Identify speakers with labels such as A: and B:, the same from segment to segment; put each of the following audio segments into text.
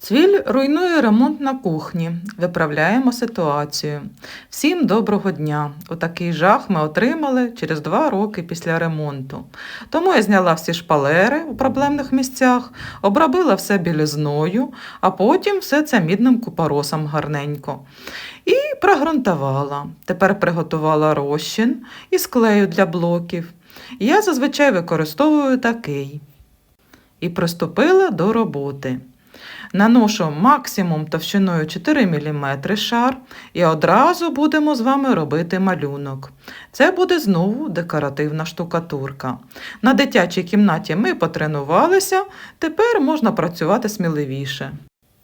A: Цвіль руйнує ремонт на кухні. Виправляємо ситуацію. Всім доброго дня! Отакий жах ми отримали через два роки після ремонту. Тому я зняла всі шпалери у проблемних місцях, обробила все білізною, а потім все це мідним купоросом гарненько. І прогрунтувала. Тепер приготувала розчин і склею для блоків. Я зазвичай використовую такий. І приступила до роботи. Наношу максимум товщиною 4 мм шар і одразу будемо з вами робити малюнок. Це буде знову декоративна штукатурка. На дитячій кімнаті ми потренувалися, тепер можна працювати сміливіше.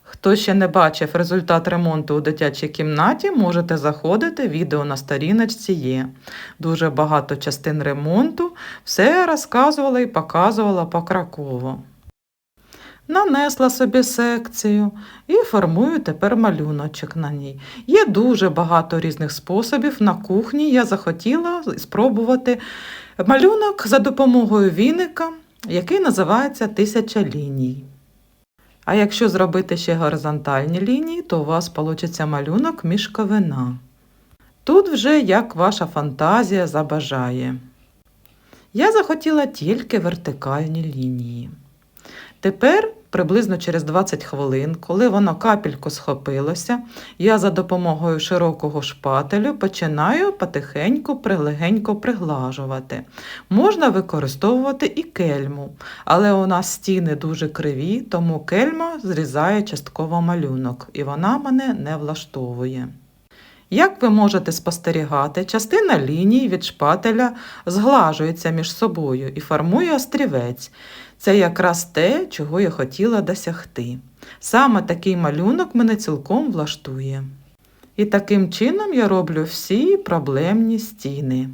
A: Хто ще не бачив результат ремонту у дитячій кімнаті, можете заходити, відео на сторіночці є. Дуже багато частин ремонту, все розказувала і показувала покроково. Нанесла собі секцію і формую тепер малюночок на ній. Є дуже багато різних способів. На кухні я захотіла спробувати малюнок за допомогою віника, який називається Тисяча ліній. А якщо зробити ще горизонтальні лінії, то у вас вийде малюнок мішковина. Тут вже як ваша фантазія забажає. Я захотіла тільки вертикальні лінії. Тепер, приблизно через 20 хвилин, коли воно капельку схопилося, я за допомогою широкого шпателю починаю потихеньку прилегенько приглажувати. Можна використовувати і кельму, але у нас стіни дуже криві, тому кельма зрізає частково малюнок, і вона мене не влаштовує. Як ви можете спостерігати, частина ліній від шпателя зглажується між собою і формує острівець. Це якраз те, чого я хотіла досягти. Саме такий малюнок мене цілком влаштує. І таким чином я роблю всі проблемні стіни.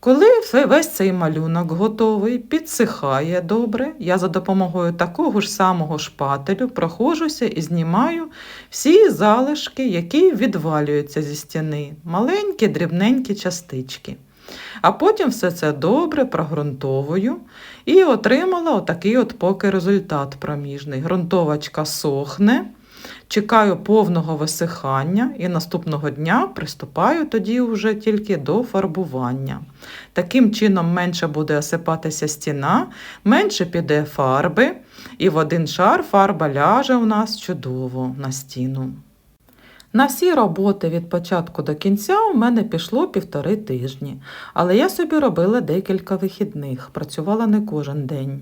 A: Коли весь цей малюнок готовий, підсихає добре, я за допомогою такого ж самого шпателю проходжуся і знімаю всі залишки, які відвалюються зі стіни, маленькі дрібненькі частички. А потім все це добре прогрунтовую і отримала отакий от поки результат проміжний. Грунтовочка сохне, чекаю повного висихання і наступного дня приступаю тоді вже тільки до фарбування. Таким чином менше буде осипатися стіна, менше піде фарби, і в один шар фарба ляже у нас чудово на стіну. На всі роботи від початку до кінця у мене пішло півтори тижні, але я собі робила декілька вихідних, працювала не кожен день.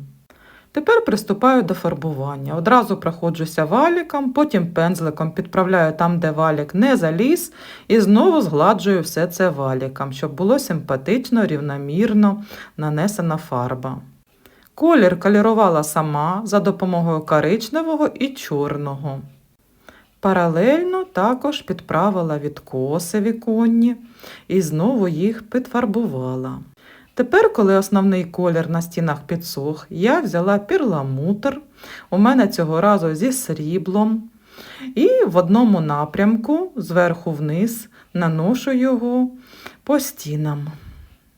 A: Тепер приступаю до фарбування. Одразу проходжуся валіком, потім пензликом підправляю там, де валік не заліз, і знову згладжую все це валіком, щоб було симпатично, рівномірно нанесена фарба. Колір кольорувала сама за допомогою коричневого і чорного. Паралельно також підправила відкоси віконні і знову їх підфарбувала. Тепер, коли основний колір на стінах підсох, я взяла перламутр, у мене цього разу зі сріблом, і в одному напрямку, зверху вниз, наношу його по стінам.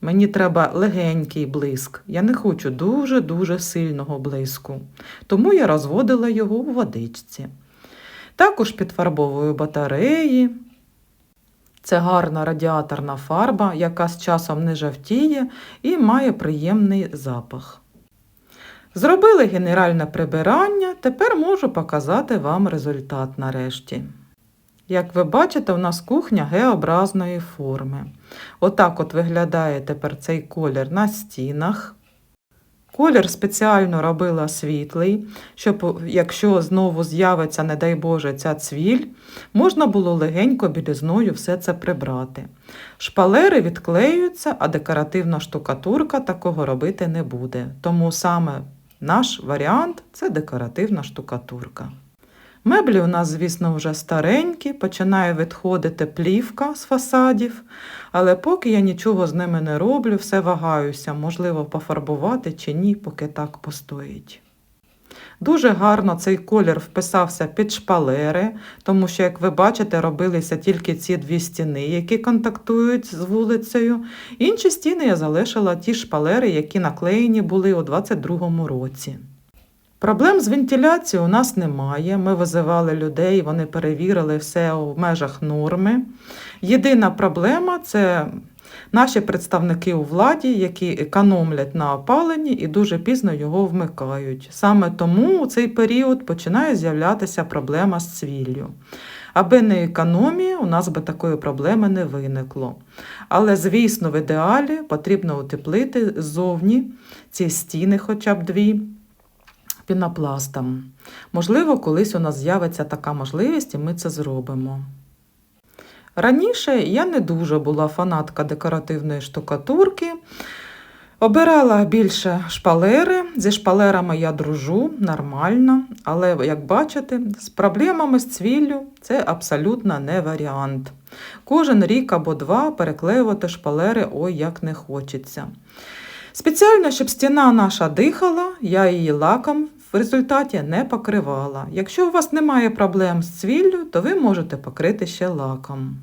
A: Мені треба легенький блиск. Я не хочу дуже-дуже сильного блиску, тому я розводила його у водичці. Також підфарбовую батареї. Це гарна радіаторна фарба, яка з часом не жовтіє і має приємний запах. Зробили генеральне прибирання, тепер можу показати вам результат нарешті. Як ви бачите, у нас кухня Г-образної форми. Отак от виглядає тепер цей колір на стінах. Колір спеціально робила світлий, щоб, якщо знову з'явиться, не дай Боже, ця цвіль, можна було легенько білізною все це прибрати. Шпалери відклеюються, а декоративна штукатурка такого робити не буде. Тому саме наш варіант це декоративна штукатурка. Меблі у нас, звісно, вже старенькі, починає відходити плівка з фасадів, але поки я нічого з ними не роблю, все вагаюся, можливо, пофарбувати чи ні, поки так постоїть. Дуже гарно цей колір вписався під шпалери, тому що, як ви бачите, робилися тільки ці дві стіни, які контактують з вулицею. Інші стіни я залишила ті шпалери, які наклеєні були у 22-му році. Проблем з вентиляцією у нас немає. Ми визивали людей, вони перевірили все у межах норми. Єдина проблема це наші представники у владі, які економлять на опаленні і дуже пізно його вмикають. Саме тому у цей період починає з'являтися проблема з цвіллю. Аби не економія, у нас би такої проблеми не виникло. Але, звісно, в ідеалі потрібно утеплити ззовні ці стіни, хоча б дві, пінопластом. Можливо, колись у нас з'явиться така можливість, і ми це зробимо. Раніше я не дуже була фанатка декоративної штукатурки. Обирала більше шпалери. Зі шпалерами я дружу нормально, але, як бачите, з проблемами з цвіллю це абсолютно не варіант. Кожен рік або два переклеювати шпалери ой як не хочеться. Спеціально, щоб стіна наша дихала, я її лаком в результаті не покривала. Якщо у вас немає проблем з цвіллю, то ви можете покрити ще лаком.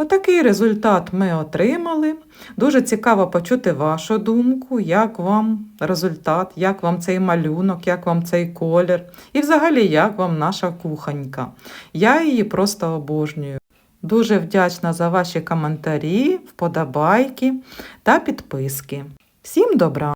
A: Отакий результат ми отримали. Дуже цікаво почути вашу думку, як вам результат, як вам цей малюнок, як вам цей колір, і взагалі як вам наша кухонька. Я її просто обожнюю. Дуже вдячна за ваші коментарі, вподобайки та підписки. Всім добра!